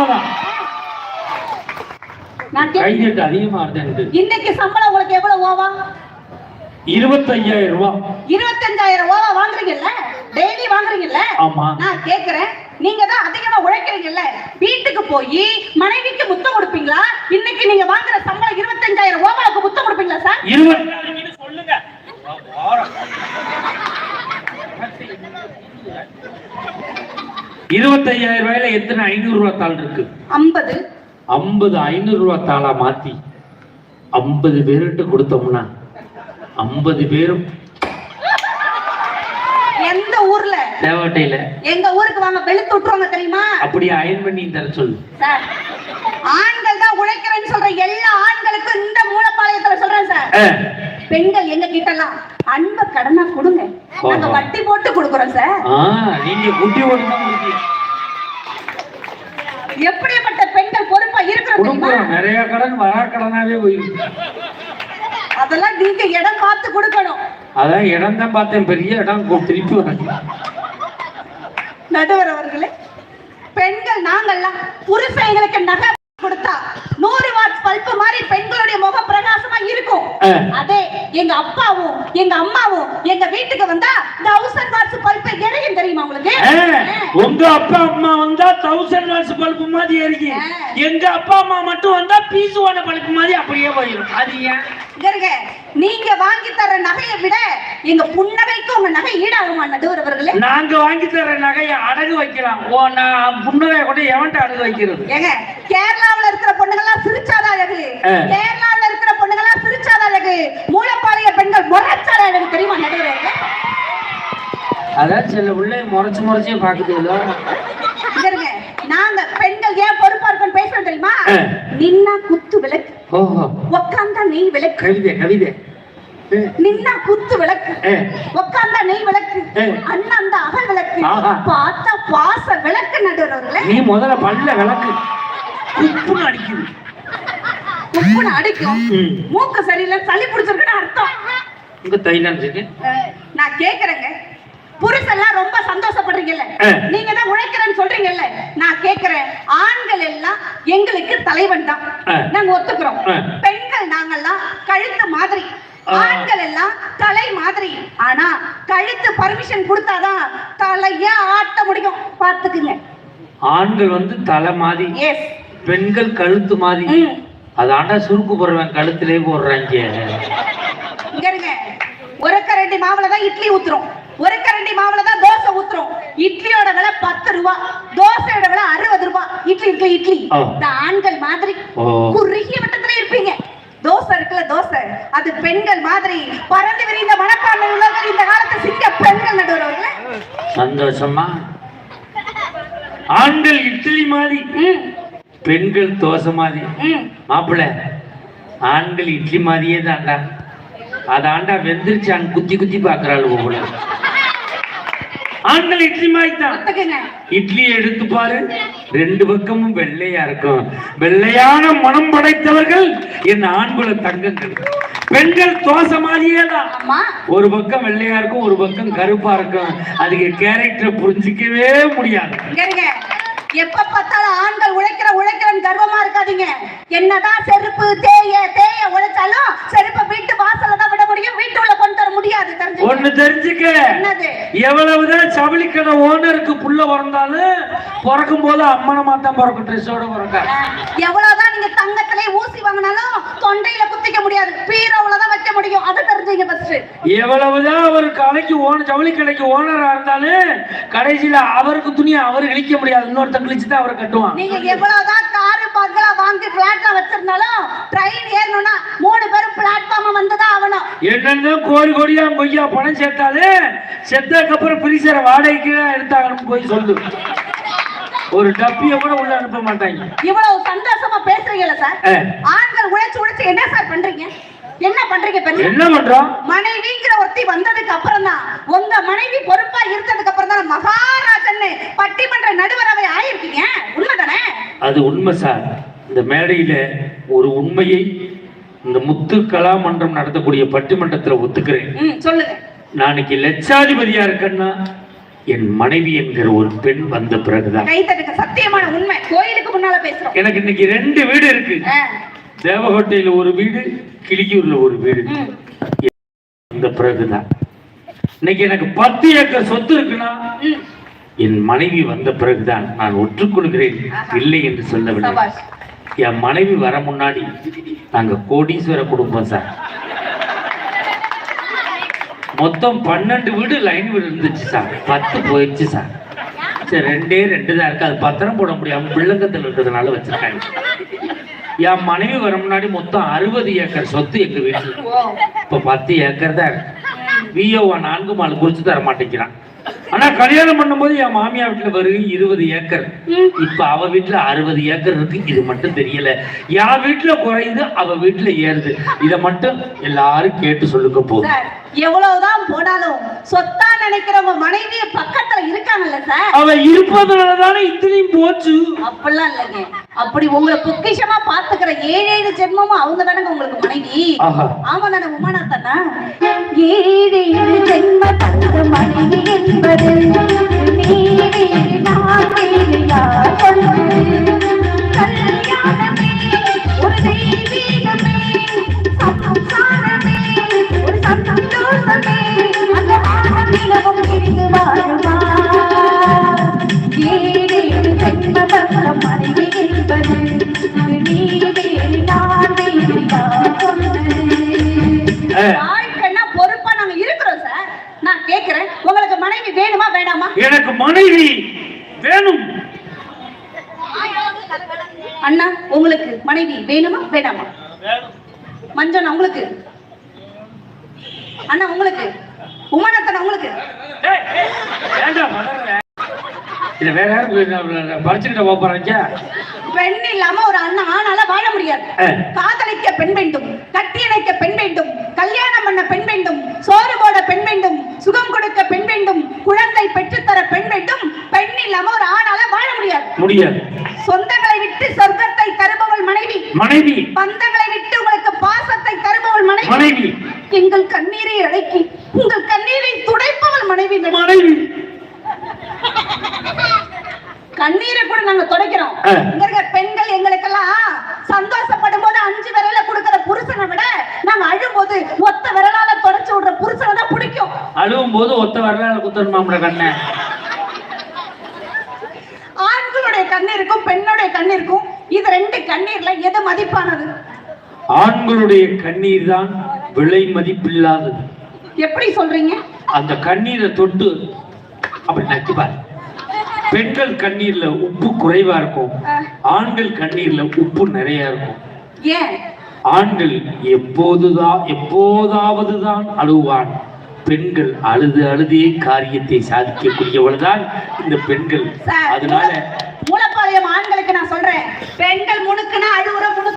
உண்மைதான் கைதட்டு அதிகமா இன்னைக்கு சம்பளம் உங்களுக்கு எவ்வளவு ஓவா? இருபத்தையாயிரம் ரூபாய் இருபத்தஞ்சாயிரம் ஓவா வாங்குறீங்கல்ல? டெய்லி வாங்குறீங்கல்ல? ஆமா. நான் கேக்குறேன். நீங்க தான் அதிகமா உழைக்கிறீங்கல்ல? வீட்டுக்கு போய் மனைவிக்கு முத்தம் கொடுப்பீங்களா? இன்னைக்கு நீங்க வாங்குற சம்பளம் இருபத்தஞ்சாயிரம் ஓவாவுக்கு முத்தம் கொடுப்பீங்களா சார்? இருபத்தி சொல்லுங்க. இருபத்தையாயிரம் ரூபாயில எத்தனை ஐநூறு ரூபாய் தாள் இருக்கு? ஐம்பது. ஐம்பது ஐநூறு ரூபாய் தாளா மாத்தி? ஐம்பது பேருட்டு கொடுத்தோம்னா? ஐம்பது பேரும். எந்த ஊர்ல? தேவட்டையில எங்க ஊருக்கு வாங்க வெளுத்து விட்டுருவாங்க தெரியுமா? அப்படியே அயன் பண்ணி தர சொல்லு. சார் ஆண்கள் தான் உழைக்கிறேன்னு சொல்ற எல்லா ஆண்களுக்கும் இந்த மூலப்பாளையத்துல சொல்றேன் சார். பெண்கள் எங்க கிட்டலாம் அன்ப கடனா கொடுங்க. நாங்க. வட்டி போட்டு கொடுக்குறோம் சார். நீங்க குட்டி கொடுக்கீங்க. எப்படிப்பட்ட பெண்கள் பொறுப்பா இருக்கிறோம் நிறைய கடன் வரா கடனாவே போயிருக்கு. அதெல்லாம் நீங்க இடம் பார்த்து கொடுக்கணும். அதான் இடம் தான் பார்த்தேன். பெரிய இடம். திருப்பி வரேன் நடுவர் அவர்களே பெண்கள் நாங்கெல்லாம் புருஷங்களுக்கு நகை கொடுத்தா நூறு வாட்ஸ் பல்பு மாதிரி பெண்களுடைய முகம் பிரகாசமா இருக்கும். அதே எங்க அப்பாவும் எங்க அம்மாவும் எங்க வீட்டுக்கு வந்தா தௌசண்ட் வாட்ஸ் பல்பு எரியும் தெரியுமா உங்களுக்கு? உங்க அப்பா அம்மா வந்தா தௌசண்ட் வாட்ஸ் பல்பு மாதிரி ஆ. எங்க அப்பா அம்மா மட்டும் வந்தா பீஸ் ஓன பல்பு மாதிரி அப்படியே போயிடும் அது ஏன்? நீங்க வாங்கி தர நகையை விட எங்க புன்னகைக்கு உங்க நகை ஈடாகுமா நடுவர் அவர்களே? நாங்க வாங்கி தர நகையை அடகு வைக்கலாம். ஓ நான் புன்னகைய கூட எவன்ட்ட அடகு வைக்கிறது? ஏங்க கேரளாவுல இருக்கிற பொண்ணுங்கெல்லாம் சிரிச்சாதான் அழகு ஆ. கேரளாவுல இருக்கிற பொண்ணுங்கெல்லாம் சிரிச்சாதான் அழகு மூலப்பாளைய பெண்கள் முறைச்சாதான் அழகு தெரியுமா நடுவர் அவர்களே அதான் சில உள்ள முறைச்சு முறைச்சே இருங்க. நாங்க பெண்கள் ஏன் பொறுப்பா இருக்கோம் பேசுறோம் தெரியுமா. நின்னா குத்து விளக்கு. ஓஹோ. உக்காந்தா நெய் விளக்கு. கவிதை கவிதை. நின்னா குத்து விளக்கு. ஆ. உக்காந்தா நெய் விளக்கு. ஆ. அண்ணாந்தா அகல் விளக்கு. பார்த்தா பாச விளக்கு நடுவர்களே நீ முதல்ல பல்ல விளக்கு. உப்புன்னு அடிக்குது. உப்புன்னு அடிக்கும். மூக்கு சரியில்லை சளி பிடிச்சிருக்குன்னு அர்த்தம். உங்க அஹ், நான் கேக்குறேங்க. புருஷெல்லாம் ரொம்ப சந்தோஷப்படுறீங்கல்ல. நீங்க தான் உழைக்கிறேன்னு சொல்றீங்கல்ல? நான் கேக்குறேன் ஆண்கள் எல்லாம் எங்களுக்கு தலைவன் தான். நாங்க ஒத்துக்கிறோம். பெண்கள் நாங்கெல்லாம் கழுத்து மாதிரி. ஆண்கள் எல்லாம் தலை மாதிரி. ஆனா கழுத்து பர்மிஷன் கொடுத்தாதான் தலையா ஆட்ட முடியும். பாத்துக்குங்க ஆண்கள் வந்து தலை மாதிரி எஸ் பெண்கள் கழுத்து மாதிரி. அதாண்டா சுருக்கு போடுறவன் கழுத்திலே போடுறாங்க. இங்க இருங்க. ஒரு கரண்டி மாவுல தான் இட்லி ஊத்துறோம். ஒரு கரண்டி மாவுல தான் தோசை ஊத்துறோம். இட்லியோட விலை பத்து ரூபா. தோசையோட விலை அறுபது ரூபா. இட்லி இருக்கு இட்லி. இந்த ஆண்கள் மாதிரி. குறுகிய வட்டத்துல இருப்பீங்க. தோசை இருக்குல்ல தோசை. அது பெண்கள் மாதிரி பறந்து விரிந்த மனப்பான்மை உள்ளவர்கள் இந்த காலத்து சிங்க பெண்கள் நடுவர்களே சந்தோஷமா? ஆண்கள் இட்லி மாதிரி பெண்கள் தோசை மாதிரி. மாப்பிள்ள ஆண்கள் இட்லி மாதிரியே தான்டா. அதாண்டா வெந்திருச்சான் குத்தி குத்தி பாக்குறாள் போல. ஆண்கள் இட்லி மாதிரி தான் இட்லி எடுத்து பாரு. ரெண்டு பக்கமும் வெள்ளையா இருக்கும். வெள்ளையான மனம் படைத்தவர்கள் என் ஆண்குல தங்கங்கள். பெண்கள் தோசை மாதிரியே தான். ஒரு பக்கம் வெள்ளையா இருக்கும் ஒரு பக்கம் கருப்பா இருக்கும். அதுக்கு கேரக்டரை புரிஞ்சிக்கவே முடியாது. எப்ப பார்த்தாலும் ஆண்கள் உழைக்கிற உழைக்கிறன்னு கர்வமா இருக்காதீங்க. என்னதான் செருப்பு தேய தேய உழைச்சாலும் செருப்பை வீட்டு வாசல்ல தான் விட முடியும். முடியாது தெரிஞ்சு ஒண்ணு தெரிஞ்சுக்க. எவ்வளவுதான் ஜவுளிக்கடை ஓனருக்கு புள்ள பிறந்தாலும் பிறக்கும் போது அம்மனமா தான் பிறக்கும் ட்ரெஸ்ஸோட பிறக்க. எவ்வளவுதான் தங்கத்திலே ஊசி வாங்கினாலும் தொண்டையில குத்திக்க முடியாது. பீரோவுல தான் வைக்க முடியும். அதை தெரிஞ்சுங்க ஃபர்ஸ்ட் எவ்வளவுதான் அவர் கடைக்கு ஓன ஜவுளி கடைக்கு ஓனரா இருந்தாலும் கடைசியில அவருக்கு துணியை அவர் கிழிக்க முடியாது. இன்னொருத்தன் கிழிச்சு தான் அவர் கட்டுவான். நீங்க எவ்வளவுதான் காரு பங்களா வாங்கி பிளாட்ல வச்சிருந்தாலும் ட்ரெயின் ஏறணும்னா மூணு பேரும் பிளாட்ஃபார்ம் வந்துதான் ஆகணும். என்னென்ன கோடி கோடியா பொய்யா பணம் சேர்த்தாலே செத்ததுக்கு அப்புறம் ஃப்ரீசரை வாடகைக்கு எடுத்தாங்கன்னு போய் சொல்லு ஒரு டப்பிய கூட உள்ள அனுப்ப மாட்டாங்க. இவ்வளவு சந்தோஷமா பேசுறீங்கல்ல சார்? ஆண்கள் உழைச்சு உழைச்சு என்ன சார் பண்றீங்க? என்ன பண்றீங்க பெரிய என்ன பண்றோம்? மனைவிங்கிற ஒருத்தி வந்ததுக்கு அப்புறம் தான் உங்க மனைவி பொறுப்பா இருந்ததுக்கு அப்புறம் தான் மகாராஜன் பட்டிமன்ற நடுவரவை ஆயிருக்கீங்க. உண்மைதானே? அது உண்மை சார். இந்த மேடையில ஒரு உண்மையை இந்த முத்து கலாமன்றம் நடத்தக்கூடிய பட்டிமன்றத்துல ஒத்துக்கிறேன். சொல்லுங்க. நாளைக்கு லட்சாதிபதியா இருக்கேன்னா என் மனைவி என்கிற ஒரு பெண் வந்த பிறகுதான். கைத்தட்டுக்கு சத்தியமான உண்மை. கோயிலுக்கு முன்னால பேசுறோம். எனக்கு இன்னைக்கு ரெண்டு வீடு இருக்கு. தேவகோட்டையில ஒரு வீடு கிளியூர்ல ஒரு வீடு. வந்த பிறகுதான். இன்னைக்கு எனக்கு பத்து ஏக்கர் சொத்து இருக்குன்னா என் மனைவி வந்த பிறகுதான் நான் ஒற்றுக்கொள்கிறேன். இல்லை என்று சொல்லவில்லை. என் மனைவி வர முன்னாடி நாங்க கோடீஸ்வர குடும்பம் சார். மொத்தம் பன்னெண்டு வீடு லைன் வீடு இருந்துச்சு சார் பத்து போயிடுச்சு சார் சரி ரெண்டே ரெண்டு தான் இருக்கு. அது பத்திரம் போட முடியாம பிள்ளங்கத்தில் இருக்கிறதுனால வச்சிருக்காங்க. என் மனைவி வர முன்னாடி மொத்தம் அறுபது ஏக்கர் சொத்து எங்க வீட்டுல இப்ப பத்து ஏக்கர் தான் இருக்கு. விஓ நான்கு மால் குறிச்சு தர மாட்டேங்கிறான் ஆனா கல்யாணம் பண்ணும்போது என் மாமியா வீட்டுல வருகை இருபது ஏக்கர். இப்ப அவ வீட்டுல அறுபது ஏக்கர் இருக்கு. இது மட்டும் தெரியல. என் வீட்டுல குறையுது அவ வீட்டுல ஏறுது. இத மட்டும் எல்லாரும் கேட்டு சொல்லுங்க போதும் எவ்வளவுதான் போனாலும் சொத்தா நினைக்கிறவங்க மனைவி பக்கத்துல இருக்காங்கல்ல சார்? அவ இருப்பதுனால தானே இத்தனையும் போச்சு. அப்படிலாம் இல்லைங்க. அப்படி உங்களை பொக்கிஷமா பாத்துக்கிற ஏழு ஏழு ஜென்மமும் அவங்க தானங்க உங்களுக்கு மனைவி. ஆமா தானே உமாநாத்தனா? ஏழு ஏழு ஜென்ம தந்த மனைவி என்பது. எனக்கு மனைவி வேணும். அண்ணா உங்களுக்கு மனைவி வேணுமா வேணாமா. மஞ்சள் உங்களுக்கு? அண்ணா உங்களுக்கு? உமானத்தனா உங்களுக்கு? வேண்டாம். இது வேற யாரும் படிச்சுக்கிட்ட போறாங்க. பெண் இல்லாம ஒரு அண்ணன் ஆனால வாழ முடியாது. காதலிக்க பெண் வேண்டும் கட்டி இணைக்க பெண் வேண்டும் கல்யாணம் பண்ண பெண் வேண்டும் சோறு போட பெண் வேண்டும் சுகம் கொடுக்க பெண் வேண்டும் குழந்தை பெற்றுத்தர பெண் வேண்டும் பெண் இல்லாம ஒரு ஆணால வாழ முடியாது. முடியாது. சொந்தங்களை விட்டு சொர்க்கத்தை தருபவள் மனைவி. மனைவி. பந்தங்களை விட்டு உங்களுக்கு பாசத்தை தருபவள் மனைவி. மனைவி. எங்கள் கண்ணீரை அடக்கி உங்கள் கண்ணீரை துடைப்பவள் மனைவி. மனைவி. கண்ணீரை கூட நாங்க துடைக்கிறோம் ஆ. இங்க இருக்க பெண்கள் எங்களுக்கெல்லாம் சந்தோஷப்படும் போது அஞ்சு விரல கொடுக்கிற புருஷனை விட நாங்க அழும்போது ஒத்த விரலால தொடச்சு விடுற புருஷனை தான் பிடிக்கும் அழுவும் போது ஒத்த வரலாறு குத்தணுமாம்ல கண்ணை. ஆண்களுடைய கண்ணீருக்கும் பெண்ணுடைய கண்ணீருக்கும் இது ரெண்டு கண்ணீர்ல எது மதிப்பானது? ஆண்களுடைய கண்ணீர் தான் விலை மதிப்பில்லாதது. எப்படி சொல்றீங்க? அந்த கண்ணீரை தொட்டு அப்படி நக்கிப்பார் பெண்கள் கண்ணீர்ல உப்பு குறைவா இருக்கும். ஆண்கள் கண்ணீர்ல உப்பு நிறைய இருக்கும். ஏன்? ஆண்கள் எப்போதுதான் எப்போதாவது தான் அழுவான். பெண்கள் அழுது அழுதே காரியத்தை சாதிக்கக்கூடியவள் தான் இந்த பெண்கள். அதனால மூலப்பாளையம் ஆண்களுக்கு நான் சொல்றேன். பெண்கள் முணுக்குனா அழுவுற முணுக்கு